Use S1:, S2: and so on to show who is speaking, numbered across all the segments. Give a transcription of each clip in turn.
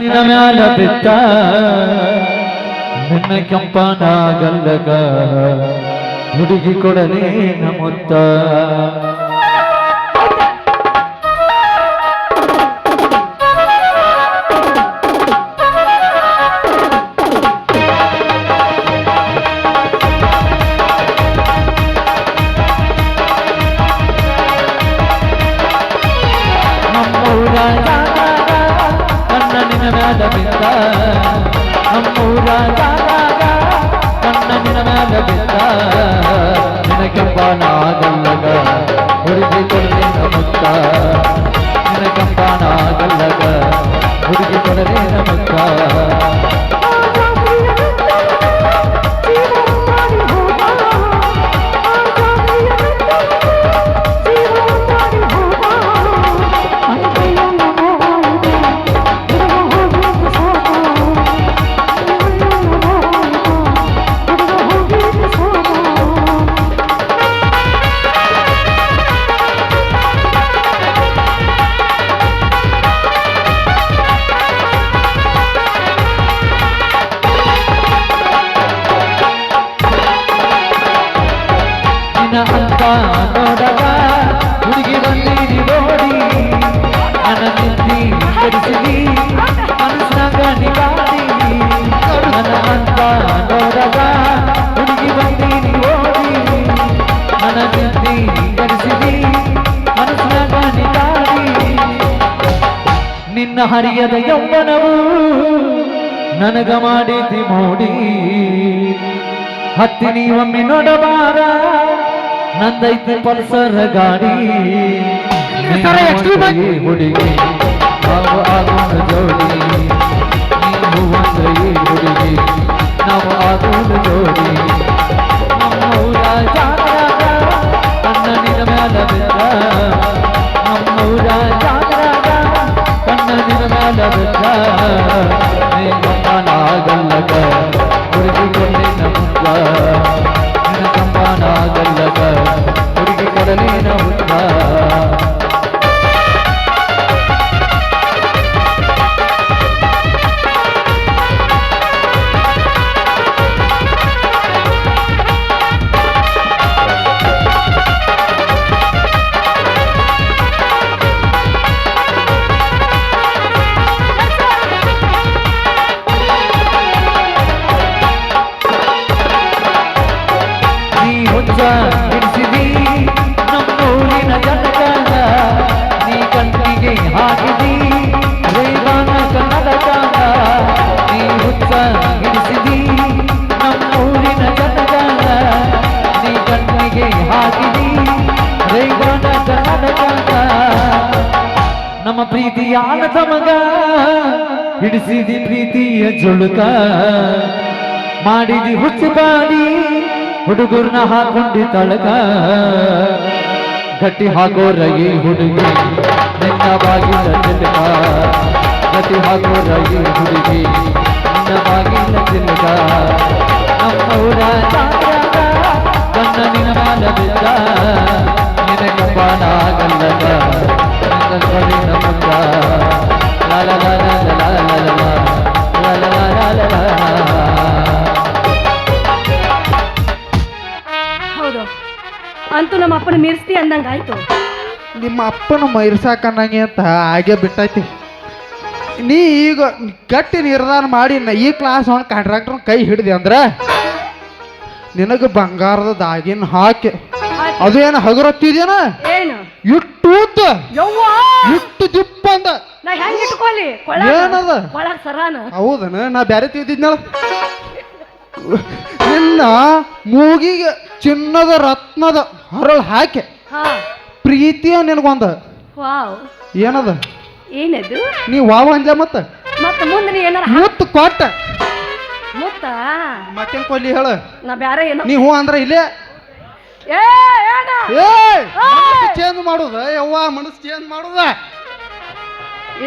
S1: ಮ್ಯಾಲ ಬಿತ್ತ ನಿನ್ನ ಕೆಂಪನಾಗಲ್ಲಗ ಹುಡುಗಿ ಕೊಡಲೇ ನಮುತ್ತ ಕಣ್ಣ ನಿನ ಮ್ಯಾಲ ಬಿದ್ದ ನಿನ ಕಂಬಾನ ಗಲ್ಲಗ ಹುಡುಗಿ ಕೊಡಲಿನ ಮುತ್ತ ನಿನ್ನ ಅಂತ ನೋಡವ ಹುಡುಗಿ ಬಂದೀನಿ ನೋಡಿ ನನ್ನ ನಿಂತಿ ಕಡಿಸಿದಿ ಮನಸ್ನಾಗ ನನ್ನ ಅಂತ ನೋಡವ ಹುಡುಗಿ ಬಂದೀನಿ ನೋಡಿ ನನ್ನ ನಿಂತಿ ಕಡಿಸಿದಿ ಮನಸ್ನಾಗ ನಿನ್ನ ಹರಿಯದ ಯೌವನವು ನನಗ ಮಾಡಿದಿ ಮೋಡಿ ಹತ್ತಿ ನೀವೊಮ್ಮೆ ನೋಡಬಾರ ನಂದೈತೆ ಪಲ್ಸರ್ ಗಾಡಿ. ಹುಡುಗಿ ನಾವು ಆಗೋಣ ಜೋಡಿ. ನೀವು ಅಂದ್ರೆ ಈ ಹುಡುಗಿ ನಾವು ಆಗೋಣ ಜೋಡಿ. ನಮ್ಮೂರ ಜಾಗರಾಗ ಕಣ್ಣ ನಿನ್ನ ಮ್ಯಾಲ ಬಿದ್ದ. ನಮ್ಮೂರ ಜಾಗರಾಗ ಕಣ್ಣ ನಿನ್ನ ಮ್ಯಾಲ ಬಿದ್ದ. ಹುಡುಗಿ ಕೊಡಲಿನ ಮುದ್ದ ಪ್ರೀತಿಯ ತಮಗ ಹಿಡಿಸಿದಿ ಪ್ರೀತಿಯ ಜುಳುಕ. ಮಾಡಿದಿ ಹುಚ್ಚು ಕಾಡಿ ಹುಡುಗರ್ನ ಹಾಕೊಂಡಿ ತಳಕ. ಗಟ್ಟಿ ಹಾಕೋ ರೈ ಹುಡುಗಿ ನಿನ್ನ ಬಾಗಿಲ ತಿಲಕ ಗಟ್ಟಿ ಹಾಕೋ ರೈ ಹುಡುಗಿ ನಿನ್ನ ಬಾಗಿಲ ತಿಲಕ ನಮ್ಮೂರ
S2: ಹೌದು. ಅಂತೂ ನಮ್ಮ ಅಪ್ಪನ ಮೀರಿಸ್ತಿ ಅಂದಂಗ ಆಯ್ತು
S3: ನಿಮ್ಮ ಅಪ್ಪನ ಮೈರ್ಸಾಕನ್ನಂಗೆ ಅಂತ ಹಾಗೆ ಬಿಟ್ಟೈತಿ. ನೀ ಈಗ ಗಟ್ಟಿ ನಿರ್ಧಾರ ಮಾಡಿ ನ- ಈ ಕ್ಲಾಸ್ ಒನ್ ಕಾಂಟ್ರಾಕ್ಟರ್ ಕೈ ಹಿಡಿದೆ ಅಂದ್ರೆ ನಿನಗೆ ಬಂಗಾರದ ದಾಗಿನ ಹಾಕಿ. ಅದು ಏನು ಹಗುರತ್ತಿದೇನ
S2: ಏನು?
S3: ಇಟ್ಟು ಉದ್ದ,
S2: ಯವ್ವ?
S3: ಇಟ್ಟು ದಿಪ್ಪ ಅಂದ
S2: ನಾ ಹೆಂಗ್ ಇಟ್ಕೊಲಿ?
S3: ಏನದ?
S2: ಒಳಗ್ ಸರಾನ.
S3: ಹೌದನ? ನಾ ಬ್ಯಾರೆ ತಿದ್ದಿದ್ನಳ ನಿನ್ನ ಮೂಗಿಗೆ ಚಿನ್ನದ ರತ್ನದ ಹರಳು ಹಾಕಿ.
S2: ಹಾ.
S3: ಪ್ರೀತಿಯ ನಿನಗೊಂದ.
S2: ವಾವ್.
S3: ಏನದ?
S2: ಏನದು?
S3: ನೀ ವಾವ ಅಂಜ ಮತ್ತ?
S2: ಮತ್ತ ಮುಂದೆ ನೀ ಏನಾರ
S3: ಮುತ್ತು ಕೊಟ್ಟ.
S2: ಮುತ್ತ?
S3: ಮತ್ತೇನ್ ಕೊಲ್ಲಿ ಹೇಳ?
S2: ನಾ ಬ್ಯಾರೆ ಏನೋ
S3: ನೀ ಹೂ ಅಂದ್ರ ಇಲ್ಲೇ?
S2: ಏ ಏನ?
S3: ಏ ಚೇಂಜ್ ಮಾಡುದ? ಯವ್ವ ಮನಸ್ಸು ಚೇಂಜ್ ಮಾಡುದ?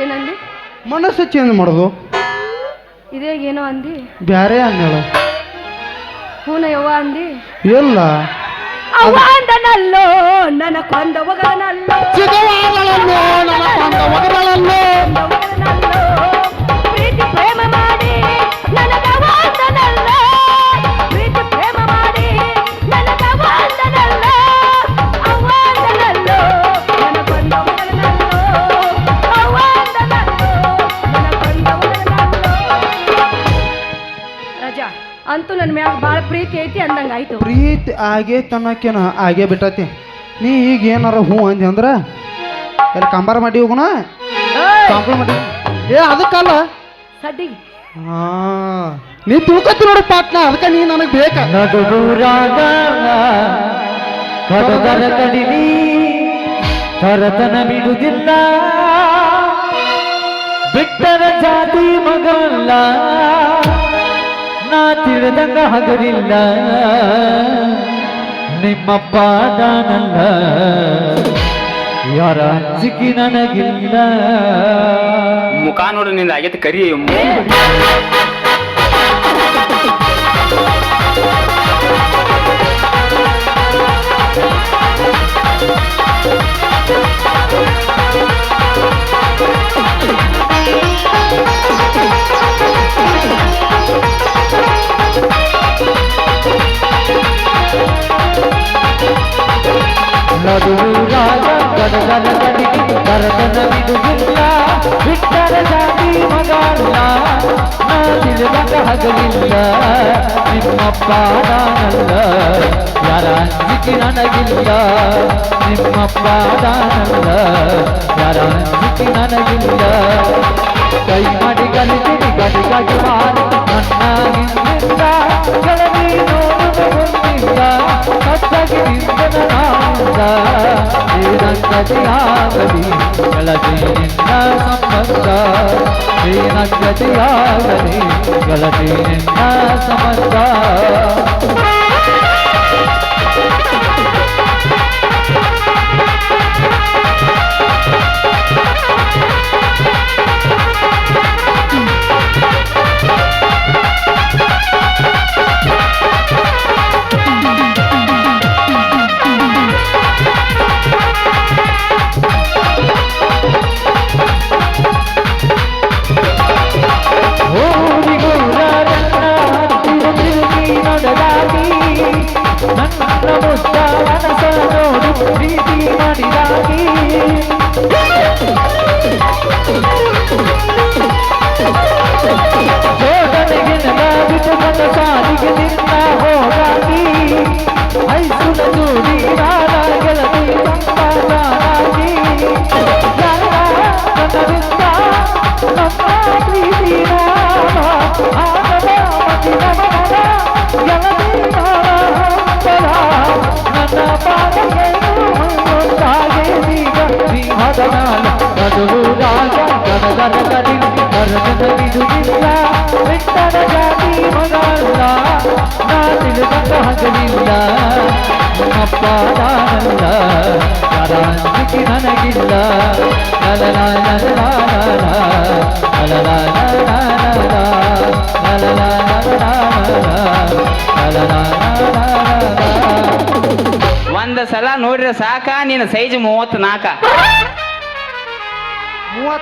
S2: ಏನಂದಿ?
S3: ಮನಸ್ಸು ಚೇಂಜ್ ಮಾಡೋದು.
S2: ಇದೇ ಏನೋ ಅಂದಿ?
S3: ಬ್ಯಾರೆ ಅನ್ನೇಳ
S2: ಹೂನ ಯವ್ವ ಅಂದಿ?
S3: ಇಲ್ಲ.
S2: ಅವ್ವ ಅಂದನಲ್ಲೋ ನನ್ನ ಕೊಂದ ಒಗನಲ್ಲೋ.
S3: ಕೊಂದವಗ ನನ್ನ ಕೊಂದ
S2: ಆಯ್ತು.
S3: ಪ್ರೀತಿ ಆಗೇ ತನ್ನಕೇನ ಆಗೇ ಬಿಟ್ಟೈತಿ. ನೀ ಈಗ ಏನಾರ ಹ್ಞೂ ಅಂದಿ ಅಂದ್ರೆ ಎಲ್ಲಿ ಕಂಬಾರ ಮಾಡಿ ಹೋಗೋಣ! ಕಾಂಪ್ಲ ಮಾಡಿ ಏ ಅದಕ್ಕಲ್ಲ.
S2: ಸಡ್ಡಿ.
S3: ಹಾ ನೀ ತಿಳ್ಕೊತಿ ನೋಡು ಪಾಟ್ನ ಅದಕ್ಕೆ ನೀ ನನಗೆ ಬೇಕ.
S1: ನಡುಗುರಾಗ ಕಡದರ ಕಡಿಲಿ ಕರತನ ಬಿಡುದಿಲ್ಲ. ಬಿಟ್ಟರ ಜಾತಿ ಮಗಲ್ಲ. ತಿಳಿದಂಗ ಹಗರಿಲ್ಲ ನಿಮ್ಮಪ್ಪ ನಾನಲ್ಲ ಯಾರ ಅಂಜಿಕೆ ನನಗಿಲ್ಲ.
S4: ಮುಖ ನೋಡು ನಿಂದ ಆಗೈತೆ ಕರಿ.
S1: ಕರತನ ಬಿಡುವುದಿಲ್ಲ ಬಿಟ್ಟರ ಜಾತಿ ಮಗಲ್ಲ ನಾ ತಿಳಿದಂಗ ಹಗಲಿಲ್ಲ ನಿಮ್ಮಪ್ಪ ನಾನಲ್ಲ ಯಾರ ಅಂಜಿಕೆ ನನಗಿಲ್ಲ ನಿಮ್ಮಪ್ಪ ನಾನಲ್ಲ ಯಾರ ಅಂಜಿಕೆ ನನಗಿಲ್ಲ. ಕೈ ಮಾಡಿ ಕಲಿತೀನಿ ಗಡಿಗಾಗಿ ಮಾರಿ, ನನ್ನ ಹಿಂದಿಂದ శ్రీరంగతి ఆగది గలతి నిన్న సమస్త శ్రీరంగతి ఆగది గలతి నిన్న సమస్త ನನ್ನ ಪಾದೆಯನ್ನು ಮುಂದಾಗೆ ಈಗ ನೀ ಹದನಾಲ ನಡುವು ರಾಗ
S4: ಸಲ ನೋಡ್ರಿ ಸಾಕ ನಿನ್ನ ಸೈಜ್ ಮೂವತ್ತ್ ನಾಲ್ಕ
S3: ಮೂವತ್ತು